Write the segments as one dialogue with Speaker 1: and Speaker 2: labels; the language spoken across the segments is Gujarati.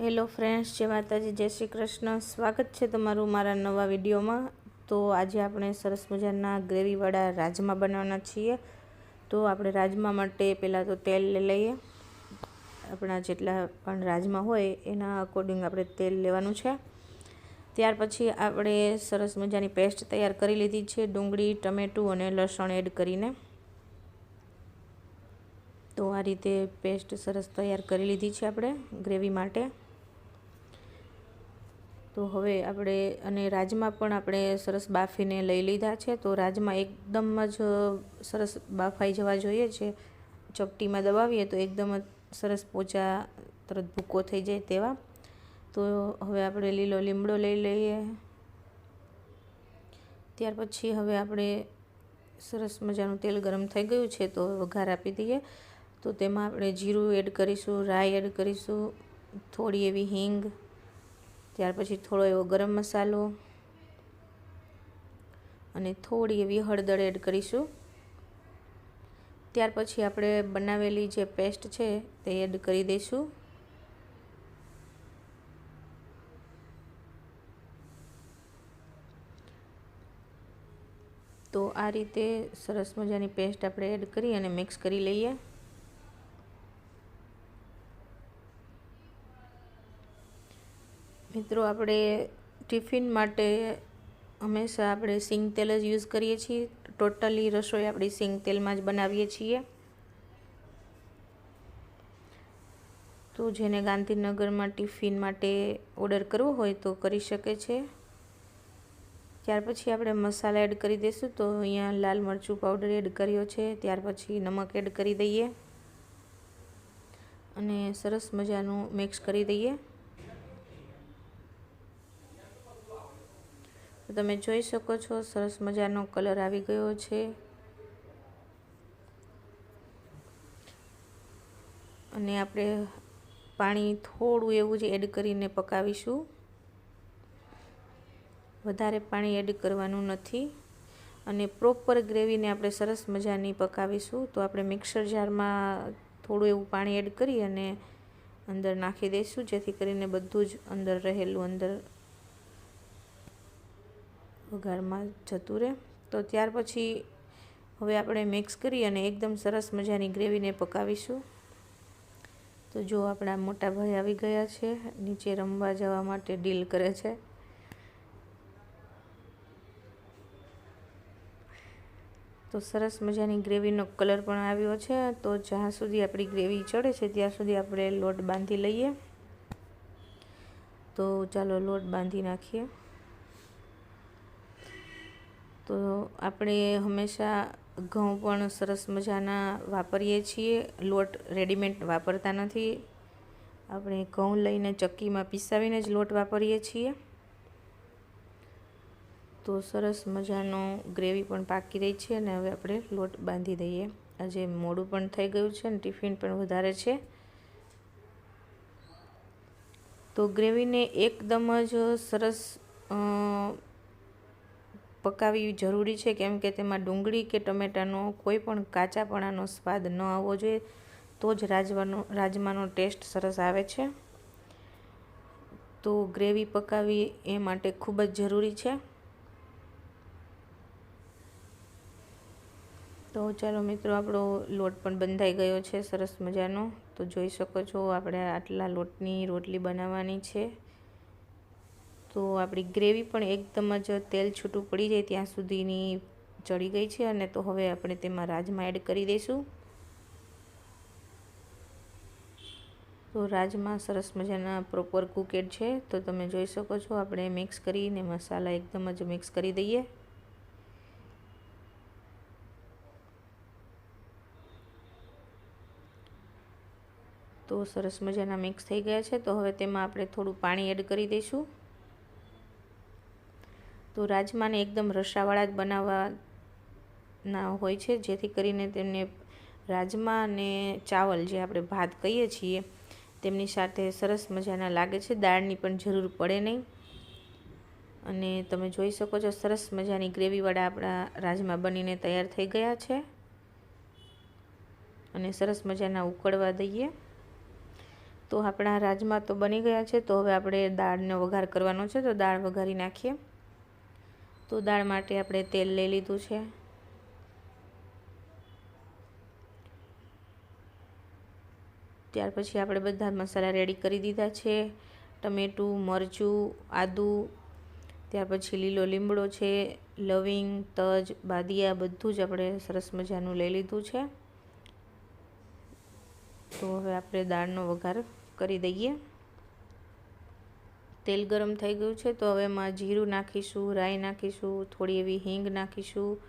Speaker 1: હેલો ફ્રેન્ડ્સ, જય માતાજી, જય શ્રી કૃષ્ણ. સ્વાગત છે તમારું મારા નવા વિડીયોમાં. તો આજે આપણે સરસ મજાના ગ્રેવીવાળા રાજમા બનાવવાના છીએ. તો આપણે રાજમા માટે પહેલાં તો તેલ લઈએ. આપણા જેટલા પણ રાજમા હોય એના અકોર્ડિંગ આપણે તેલ લેવાનું છે. ત્યાર પછી આપણે સરસ મજાની પેસ્ટ તૈયાર કરી લીધી છે, ડુંગળી, ટમેટું અને લસણ એડ કરીને. તો આ રીતે પેસ્ટ સરસ તૈયાર કરી લીધી છે આપણે ગ્રેવી માટે. તો હવે આપણે અને રાજમા પણ આપણે સરસ બાફીને લઈ લીધા છે. તો રાજમા એકદમ જ સરસ બાફાઈ જવા જોઈએ છે. ચપટીમાં દબાવીએ તો એકદમ જ સરસ પોચા તરત ભૂકો થઈ જાય તેવા. તો હવે આપણે લીલો લીમડો લઈ લઈએ. ત્યાર પછી હવે આપણે સરસ મજાનું તેલ ગરમ થઈ ગયું છે તો વઘાર આપી દઈએ. તો તેમાં આપણે જીરું એડ કરીશું, રાઈ એડ કરીશું, થોડી એવી હિંગ ત્યાર પછી થોડો એવો ગરમ મસાલો અને થોડી એવી હળદર એડ કરીશું. ત્યાર પછી આપણે બનાવેલી જે પેસ્ટ છે તે એડ કરી દઈશું. તો આ રીતે સરસ મજાની પેસ્ટ આપણે એડ કરી અને મિક્સ કરી લઈએ. મિત્રો, આપણે ટિફિન માટે હંમેશા આપણે સિંગ તેલ જ યુઝ કરીએ છીએ. ટોટલી રસોઈ આપણી સિંગ તેલમાં જ બનાવીએ છીએ. તો જેને ગાંધીનગરમાં ટિફિન માટે ઓર્ડર કરવો હોય તો કરી શકે છે. ત્યાર પછી આપણે મસાલા એડ કરી દઈશું. તો અહીંયા લાલ મરચું પાવડર એડ કર્યો છે. ત્યાર પછી નમક એડ કરી દઈએ. અને સરસ મજાનું મિક્સ કરી દઈએ. તો તમે જોઈ શકો છો, સરસ મજાનો કલર આવી ગયો છે. અને આપણે પાણી થોડું એવું જ એડ કરીને પકાવીશું. વધારે પાણી એડ કરવાનું નથી. અને પ્રોપર ગ્રેવીને આપણે સરસ મજાની પકાવીશું. તો આપણે મિક્સર જારમાં થોડું એવું પાણી એડ કરી અને અંદર નાખી દઈશું, જેથી કરીને બધું જ અંદર રહેલું અંદર વઘારમાં જતું રહે. તો ત્યાર પછી હવે આપણે મિક્સ કરી અને એકદમ સરસ મજાની ગ્રેવીને પકાવીશું. તો જો આપણા મોટા ભાઈ આવી ગયા છે, નીચે રમવા જવા માટે ડીલ કરે છે. તો સરસ મજાની ગ્રેવીનો કલર પણ આવ્યો છે. તો જ્યાં સુધી આપણી ગ્રેવી ચડે છે, ત્યાં સુધી આપણે લોટ બાંધી લઈએ. તો ચાલો લોટ બાંધી નાખીએ. તો આપણે હંમેશા ઘઉં પણ સરસ મજાના વાપરીએ છીએ. લોટ રેડીમેડ વાપરતા નથી. આપણે ઘઉં લઈને ચક્કીમાં પીસાવીને જ લોટ વાપરીએ છીએ. તો સરસ મજાનો ગ્રેવી પણ પાકી રહી છે અને હવે આપણે લોટ બાંધી દઈએ. આજે મોડું પણ થઈ ગયું છે અને ટિફિન પણ વધારે છે. તો ગ્રેવીને એકદમ જ સરસ પકાવવી જરૂરી છે? કેમ કે તેમાં ડુંગળી કે ટમેટાનો કોઈ પણ કાચાપણાનો સ્વાદ ન આવવો જોઈએ, તો જ રાજવાનો, રાજમાનો ટેસ્ટ સરસ આવે છે. તો ગ્રેવી પકાવવી એ માટે ખૂબ જ જરૂરી છે. તો ચાલો મિત્રો, આપણો લોટ પણ બંધાઈ ગયો છે સરસ મજાનો. તો જોઈ શકો છો, આપણે આટલા લોટની રોટલી બનાવવાની છે. તો આપણી ગ્રેવી પણ એકદમ જ તેલ છૂટું પડી જાય ત્યાં સુધીની ચડી ગઈ છે અને તો હવે આપણે તેમાં રાજમા એડ કરી દઈશું. તો રાજમા સરસ મજાના પ્રોપર કુકેડ છે, તો તમે જોઈ શકો છો આપણે મિક્સ કરીને મસાલા એકદમ જ મિક્સ કરી દઈએ. તો સરસ મજાના મિક્સ થઈ ગયા છે, તો હવે તેમાં આપણે થોડું પાણી એડ કરી દઈશું. તો રાજમાને એકદમ રસાવાળા જ બનાવવાના હોય છે, જેથી કરીને તેમને રાજમા અને ચાવલ જે આપણે ભાત કહીએ છીએ, તેમની સાથે સરસ મજાના લાગે છે. દાળની પણ જરૂર પડે નહીં. અને તમે જોઈ શકો છો, સરસ મજાની ગ્રેવીવાળા આપણા રાજમા બનીને તૈયાર થઈ ગયા છે. અને સરસ મજાના ઉકળવા દઈએ. તો આપણા રાજમા તો બની ગયા છે, તો હવે આપણે દાળનો વઘાર કરવાનો છે. તો દાળ વઘારી નાખીએ. તો દાળ માટે આપણે તેલ લઈ લીધું છે. ત્યાર પછી આપણે બધા મસાલા રેડી કરી દીધા છે. ટમેટું, મરચું, આદું, ત્યાર પછી લીલો લીમડો છે, લવિંગ, તજ, બાદિયા બધું જ આપણે સરસ મજાનું લઈ લીધું છે. તો હવે આપણે દાળનો વઘાર કરી દઈએ. તેલ ગરમ થઈ ગયું છે, તો હવે એમાં જીરું નાખીશું, રાઈ નાખીશું, થોડી એવી હિંગ નાખીશું,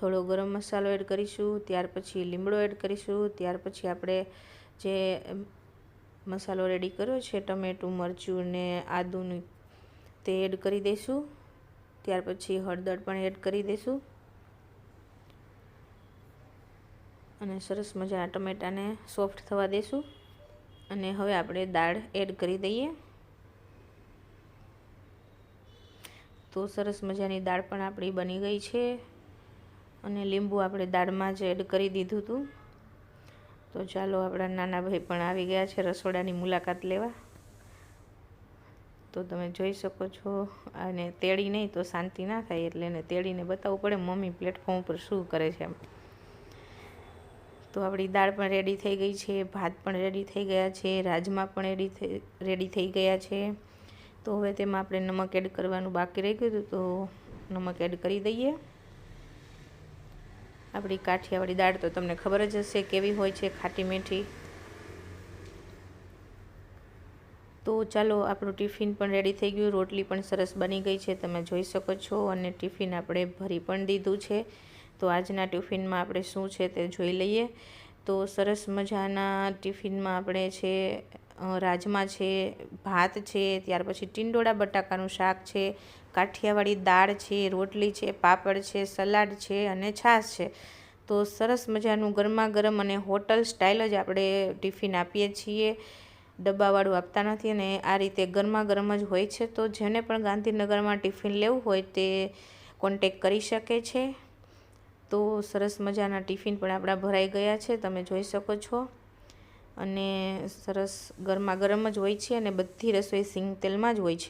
Speaker 1: થોડો ગરમ મસાલો એડ કરીશું, ત્યાર પછી લીમડો એડ કરીશું, ત્યાર પછી આપણે જે મસાલો રેડી કર્યો છે, ટમેટું, મરચું ને આદુનું તે એડ કરી દઈશું, ત્યાર પછી હળદર પણ એડ કરી દઈશું. અને સરસ મજા ટમેટાને સોફ્ટ થવા દઈશું. અને હવે આપણે દાળ એડ કરી દઈએ. તો સરસ મજાની દાળ પણ આપણી બની ગઈ છે. અને લીંબુ આપણે દાળમાં જ એડ કરી દીધું હતું તો ચાલો આપણા નાના ભાઈ પણ આવી ગયા છે રસોડાની મુલાકાત લેવા. તો તમે જોઈ શકો છો અને તેડી નહીં તો શાંતિ ના થાય એટલે એને તેડીને બતાવવું પડે મમ્મી પ્લેટફોર્મ ઉપર શું કરે છે એમ. તો આપણી દાળ પણ રેડી થઈ ગઈ છે, ભાત પણ રેડી થઈ ગયા છે, રાજમા પણ રેડી થઈ રેડી થઈ ગયા છે. તો હવે તેમાં આપણે નમક એડ કરવાનું બાકી રહી ગયું તો નમક એડ કરી દઈએ. આપણી કાઠિયાવાડી દાળ તો તમને ખબર જ હશે કેવી હોય છે ખાટી મીઠી. તો ચાલો, આપણું ટિફિન પણ રેડી થઈ ગયું. રોટલી પણ સરસ બની ગઈ છે, તમે જોઈ શકો છો. અને ટિફિન આપણે ભરી પણ દીધું છે. તો આજના ટિફિનમાં આપણે શું છે તે જોઈ લઈએ. તો સરસ મજાના ટિફિનમાં આપણે છે રાજમા છે, ભાત છે, ત્યાર પછી ટીંડોળા બટાકાનું શાક છે, કાઠિયાવાડી દાળ છે, રોટલી છે, પાપડ છે, સલાડ છે અને છાશ છે. તો સરસ મજાનું ગરમા ગરમ અને હોટલ સ્ટાઇલ જ આપણે ટિફિન આપીએ છીએ. ડબ્બાવાળું આપતા નથી અને આ રીતે ગરમા ગરમ જ હોય છે. તો જેને પણ ગાંધીનગરમાં ટિફિન લેવું હોય તે કોન્ટેક કરી શકે છે. તો સરસ મજાના ટિફિન પણ આપણા ભરાઈ ગયા છે. તમે જોઈ શકો છો. અને સરસ ગરમા ગરમ જ હોય છે અને બધી રસોઈ સિંગ તેલમાં જ હોય છે.